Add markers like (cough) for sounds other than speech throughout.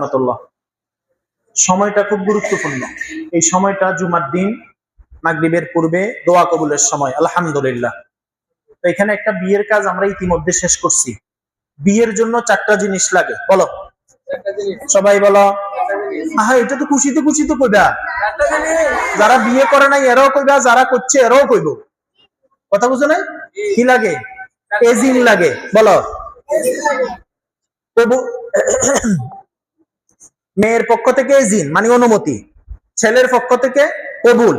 রহমতুল্লাহ। সময়টা খুব গুরুত্বপূর্ণ। এই সময়টা জুমার দিন মাগরিবের পূর্বে দোয়া কবুলের সময় আলহামদুলিল্লাহ। তো এখানে একটা বিয়ের কাজ আমরা ইতিমধ্যে শেষ করছি। বিয়ের জন্য চারটা জিনিস লাগে বলো। সবাই বলো। হ্যাঁ এটা তো খুশিতে খুশিতে কইবা। যারা বিয়ে করে নাই এরাও কইবা যারা করছে এরাও কইব। কথা বুঝো নাই? কি লাগে? এজিন লাগে বলো। মেয়ের পক্ষ থেকে এজিন মানে অনুমতি। ছেলের পক্ষ থেকে কবুল।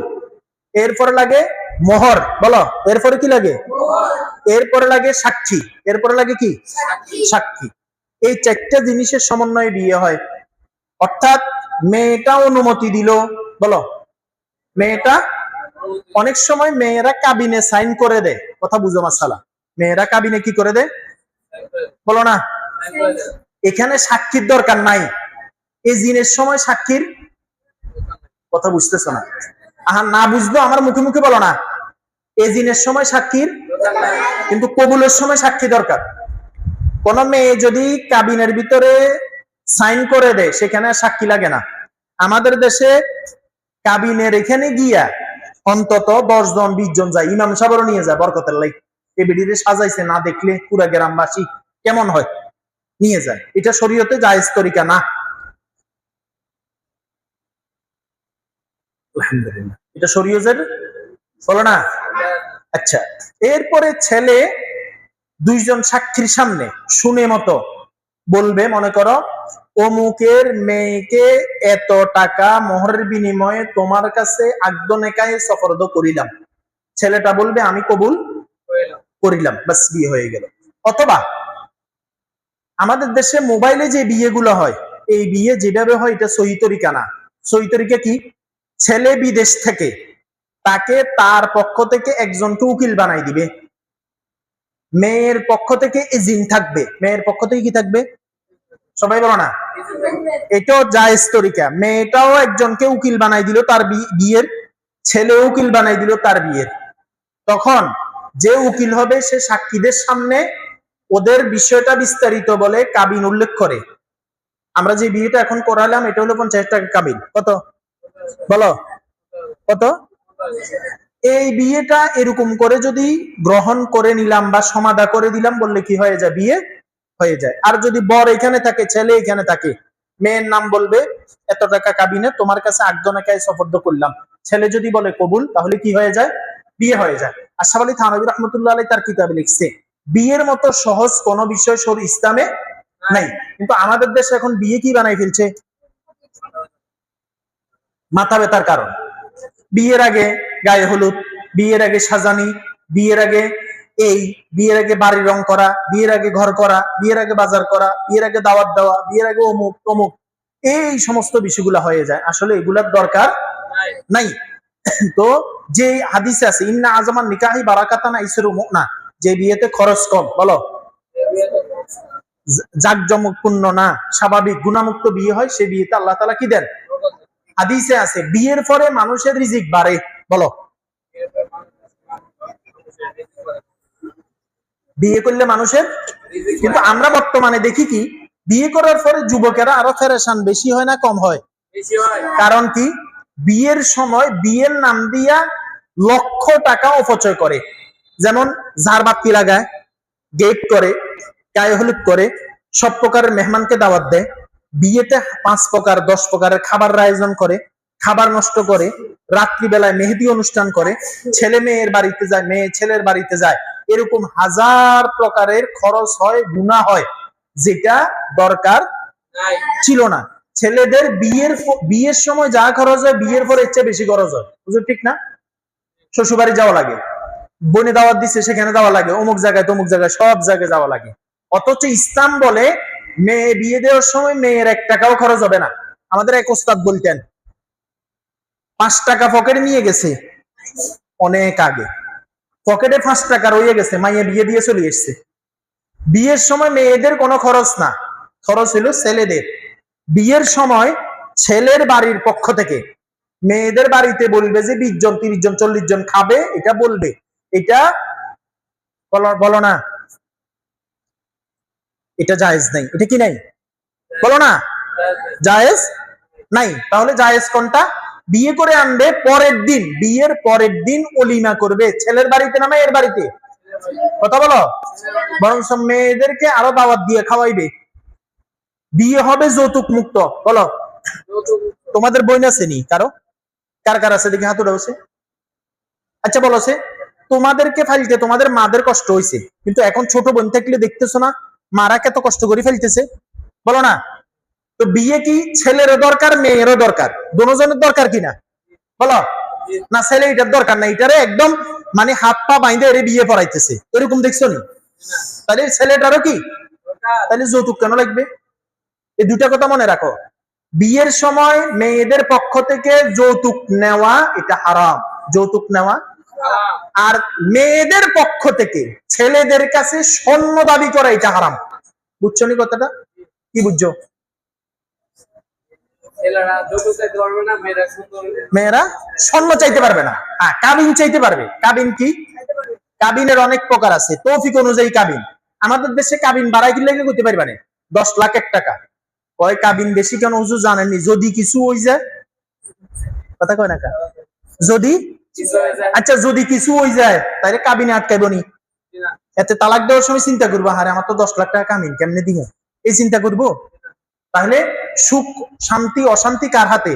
এরপরে লাগে মোহর বলো এরপরে কি লাগে? এরপরে লাগে সাক্ষী। এরপরে লাগে কি? সাক্ষী। এই চারটা জিনিসের সমন্বয়ে বিয়ে হয়। অর্থাৎ মেয়েটা অনুমতি দিল বলো। মেয়েটা অনেক সময় মেয়েরা কাবিনে সাইন করে দেয়। কথা বুঝো মাসালা। মেয়েরা কাবিনে কি করে দেয়? বলো না। এখানে সাক্ষীর দরকার নাই। এই জিনের সময় সাক্ষীর কথা বুঝতেছ না। আহা, না বুঝব, আমার মুখে মুখে বলো না। এই জিনের সময় সাক্ষীর, কিন্তু কবুলের সময় সাক্ষী দরকার। কোন মেয়ে যদি কাবিনের ভিতরে সাইন করে দেয়, সেখানে সাক্ষী লাগে না। আমাদের দেশে কাবিনের এখানে গিয়া অন্তত দশ জন, বিশ জন যায়, ইমাম সাহেবও নিয়ে যায় বরকতের লাই এ বেডিরে সাজাইছে, না দেখলে পুরা গ্রামবাসী কেমন হয়? নিয়ে যায়। এটা শরীয়তে জায়েজ তরিকা না। আলহামদুলিল্লাহ। এটা শরীয়তের? বলো না? আচ্ছা এরপরে ছেলে দুইজন সাক্ষীর সামনে শুনে মতো বলবে, মনে করো, অমুকের মেয়েকে এত টাকা মোহরের বিনিময়ে তোমার কাছে সফরদ করিলাম। ছেলেটা বলবে, আমি কবুল করিলাম। বাস, বিয়ে হয়ে গেল। অথবা আমাদের দেশে মোবাইলে যে বিয়েগুলো হয়, এই বিয়ে যেভাবে হয়, এটা সহি তরিকা না। সহি তরিকা কি? ছেলে বিদেশ থেকে, তাকে তার পক্ষ থেকে একজনকে উকিল বানাই দিবে। মেয়ের পক্ষ থেকে এজিন থাকবে। মেয়ের পক্ষ থেকে কি থাকবে? সবাই বলো না। এটাও জায়েজ তরিকা। মেয়েটাও একজনকে উকিল বানাই দিল তার বিয়ের ছেলে উকিল বানাই দিল তার বিয়ের। তখন যে উকিল হবে, সে সাক্ষীদের সামনে ওদের বিষয়টা বিস্তারিত বলে কাবিন উল্লেখ করে। আমরা যে বিয়েটা এখন করালাম, এটা হলো পঞ্চাশ টাকা কাবিন। কত? বলো। কত? এই বিয়েটা এরকম করে যদি গ্রহণ করে নিলাম বা সমাধা করে দিলাম বললে কি হয়ে যায়? বিয়ে হয়ে যায়। আর যদি বর এখানে থাকে ছেলে এখানে থাকে মেয়ের নাম বলবে এত টাকা কাবিনে তোমার কাছে আটজনাকায় সফর্দ করলাম। ছেলে যদি বলে কবুল তাহলে কি হয়ে যায়? বিয়ে হয়ে যায়। আশরাফ আলী থানবী রহমতুল্লাহ আলী তার কিতাবে লিখছে বিয়ের মতো সহজ কোনো বিষয় সর ইসলামে নাই। কিন্তু আমাদের দেশে এখন বিয়ে কি বানাই ফেলছে? মাথা ব্যথার কারণ। বিয়ের আগে গায়ে হলুদ, বিয়ের আগে সাজানি, বিয়ের আগে এই, বিয়ের আগে বাড়ি রং করা, বিয়ের আগে ঘর করা, বিয়ের আগে বাজার করা, বিয়ের আগে দাওয়াত দেওয়া, বিয়ের আগে অমুক, তমুক, এই সমস্ত বিষয়গুলো হয়ে যায়। আসলে এগুলার দরকার নাই। (coughs) তো যে হাদিসে আছে, ইন্না আজমান নিকাহি বারাকাতানা ইসরু না যে বিয়েতে খরচ কম, বলো। জাকজমকপূর্ণ না, স্বাভাবিক, গুণামুক্ত বিয়ে হয়, সে বিয়েতে আল্লাহ তালা কি দেন? হাদিসে আছে বিয়ের পরে মানুষের রিজিক বাড়ে বলো। বিয়ে করলে মানুষের কিন্তু আমরা বর্তমানে দেখি কি বিয়ে করার পরে যুবকেরা আরও ফেরেশান বেশি হয় না কম হয়? কারণ কি বিয়ের সময় বিয়ের নাম দিয়া লক্ষ টাকা অপচয় করে। যেমন ঝাড়বাতি লাগায় গেট করে গায়ে হলুদ করে সব প্রকারের মেহমানকে দাওয়াত দেয়। বিয়েতে পাঁচ প্রকার দশ প্রকারের খাবার আয়োজন করে খাবার নষ্ট করে রাত্রিবেলায় মেহেদি অনুষ্ঠান করে ছেলে মেয়ের বাড়িতে যায় মেয়ে ছেলের বাড়িতে যায় এরকম হাজার প্রকারের খরচ হয় গুণা হয় যেটা দরকার ছিল না। ছেলেদের বিয়ের বিয়ের সময় যা খরচ হয় বিয়ের পরে এর চেয়ে বেশি খরচ হয়। বুঝলো ঠিক না? শ্বশুরবাড়ি যাওয়া লাগে বনে দাওয়াত দিচ্ছে সেখানে যাওয়া লাগে অমুক জায়গায় তমুক জায়গায় সব জায়গায় যাওয়া লাগে। অথচ ইসলাম বলে মেয়ে বিয়ে দেওয়ার সময় মেয়ের এক টাকাও খরচ হবে না। আমাদের এক ওস্তাদ বলতেন, পাঁচ টাকা পকেট নিয়ে গেছে অনেক আগে। পকেটে পাঁচ টাকা রয়ে গেছে, মাইয়া বিয়ে দিয়ে চলে এসছে। বিয়ের সময় মেয়েদের কোনো খরচ না, খরচ হলো ছেলেদের। বিয়ের সময় ছেলের বাড়ির পক্ষ থেকে মেয়েদের বাড়িতে বলবে যে, বিশ জন, তিরিশ জন, চল্লিশ জন খাবে, এটা বলবে। এটা বলো না। এটা জায়েজ নাই। এটা কি নাই? বলো না। জায়েজ নাই। তাহলে জায়েজ কোনটা? বিয়ে করে আনবে পরের দিন। বিয়ের পরের দিন অলিমা করবে। ছেলের বাড়িতে না মেয়ের বাড়িতে? কথা বলো। বরং মেয়েদেরকে আরও দাওয়াত দিয়ে খাওয়াইবে। বিয়ে হবে যৌতুক মুক্ত। বলো। তোমাদের বই নি? কারও? কার কার আছে? দেখি হাত উঠেছে আচ্ছা বলো সে। তোমাদেরকে ফাইলতে তোমাদের মাদের কষ্ট হয়েছে কিন্তু এখন ছোট বোন থাকলে দেখতেছো না? মারা কত কষ্ট করে ফেলতেছে। বলো না, তো বিয়ে কি ছেলেরও দরকার, মেয়েরও দরকার? দুজনের দরকার কিনা বলো, না ছেলে এটার দরকার না, এটারে একদম মানে হাত পা বাইন্ধে এর বিয়ে পড়াইতেছে। এরকম দেখছ নি? তাহলে ছেলেটারও কি? তাহলে যৌতুক কেন লাগবে? এই দুটা কথা মনে রাখো। বিয়ের সময় মেয়েদের পক্ষ থেকে যৌতুক নেওয়া এটা হারাম। যৌতুক নেওয়া। আর মেয়েদের পক্ষ থেকে ছেলেদের কাছে স্বর্ণ দাবি করা এটা হারাম। বুঝছ নি কথাটা? কি বুঝছ? মেয়েরা স্বর্ণ চাইতে পারবে না। হ্যাঁ কাবিন চাইতে পারবে। কাবিন কি? কাবিনের অনেক প্রকার আছে। তৌফিক অনুযায়ী কাবিন। আমাদের দেশে কাবিন বাড়াই দিলে কি করতে পারবে না দশ লাখ এক টাকা। কয় কাবিন বেশি কেন হুজুর জানেননি যদি কিছু হই যায়। কথা কয় না যদি? আচ্ছা যদি কিছু হই যায় তাহলে কাবিনে আটকাইব নি না। এতে তালাক দেওয়ার সময় চিন্তা করব হারে আমার তো দশ লাখ টাকা কামিন কেমনে দিব? এই চিন্তা করব? তাহলে সুখ শান্তি অশান্তি কার হাতে?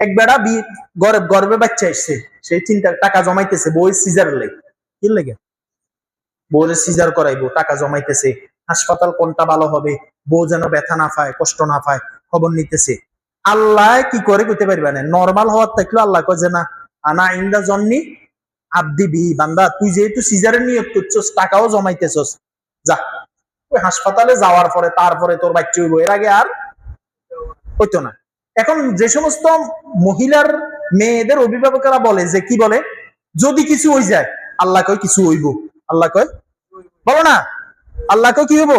এক বেড়া বি গর্বে গর্বে বাচ্চা এসছে সেই চিন্তা টাকা জমাইতেছে বই সিজার লেগে। কি লেগে? বউরে সিজার করাইবো টাকা জমাইতেছে হাসপাতাল কোনটা ভালো হবে বউ যেন ব্যথা না পায় কষ্ট না পায় খবর নিতেছে। আল্লাহ কি করে করতে পারবে না? নর্মাল হওয়ার থাকলেও আল্লাহ কয় যে না আনা ইন্দা জন্নি বান্দা, তুই যেহেতু সিজারের নিয়োগ টাকাও জমাইতেছস। যা, ওই হাসপাতালে যাওয়ার পরে, তারপরে তোর বাচ্চা হইব। এর আগে আর হইতো না। এখন যে সমস্ত মহিলার মেয়েদের অভিভাবকেরা বলে যে কি বলে? যদি কিছু হয়ে যায়, আল্লাহ কয় কিছু হইব। আল্লাহ কয়? বলো না? আল্লাহ কয় কি হইব?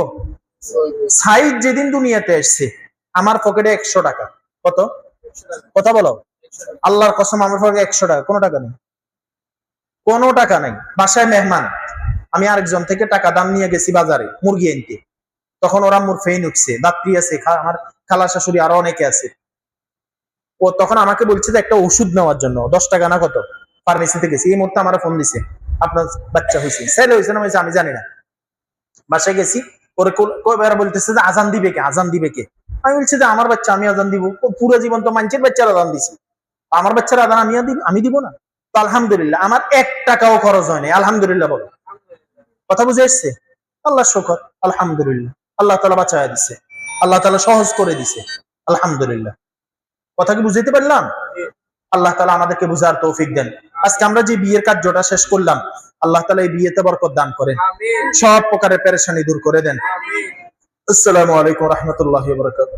সাইদ যেদিন দুনিয়াতে আসছে, আমার পকেটে একশো টাকা। কত? কথা বলো। আল্লাহর কসম, আমার পকেটে একশো টাকা, কোনো টাকা নেই। কোনো টাকা নেই, বাসায় মেহমান। আমি আরেকজন থেকে টাকা দাম নিয়ে গেছি বাজারে, মুরগি আনতে। তখন ওরা মুর ফেইন উঠছে দাত্রী আছে আমার খালা শাশুড়ি আরও অনেকে আছে। ও তখন আমাকে বলছে যে একটা ওষুধ নেওয়ার জন্য, দশ টাকা না কত? ফার্মেসিতে গেছি, এই মুহূর্তে আমার ফোন দিছে, আপনার বাচ্চা হয়েছে। ছেলে হয়েছে না হয়েছে আমি জানি না। বাসায় গেছি, ওরে কয়বার বলতেছে যে আজান দিবে কে, আজান দিবে কে? আমি বলছি যে আমার বাচ্চা, আমি আজান দিব। পুরো জীবন তো মানুষের বাচ্চার আজান দিছি। আমার বাচ্চার আজান আমি আমি দিব না। আলহামদুলিল্লাহ আমার এক টাকাও খরচ হয়নি আলহামদুলিল্লাহ বলো। কথা বুঝে এসছে? আল্লাহ শকর আলহামদুলিল্লাহ। আল্লাহ তালা বাঁচায় দিছে। আল্লাহ তালা সহজ করে দিছে। আলহামদুলিল্লাহ। কথা কি বুঝাইতে পারলাম? আল্লাহ তালা আমাদেরকে বুঝার তৌফিক দেন। আজকে আমরা যে বিয়ের কার্যটা শেষ করলাম আল্লাহ তালা এই বিয়েতে বরকত দান করেন। সব প্রকারের পেরেশানি দূর করে দেন। আসসালামু আলাইকুম রহমতুল্লাহ বরকাত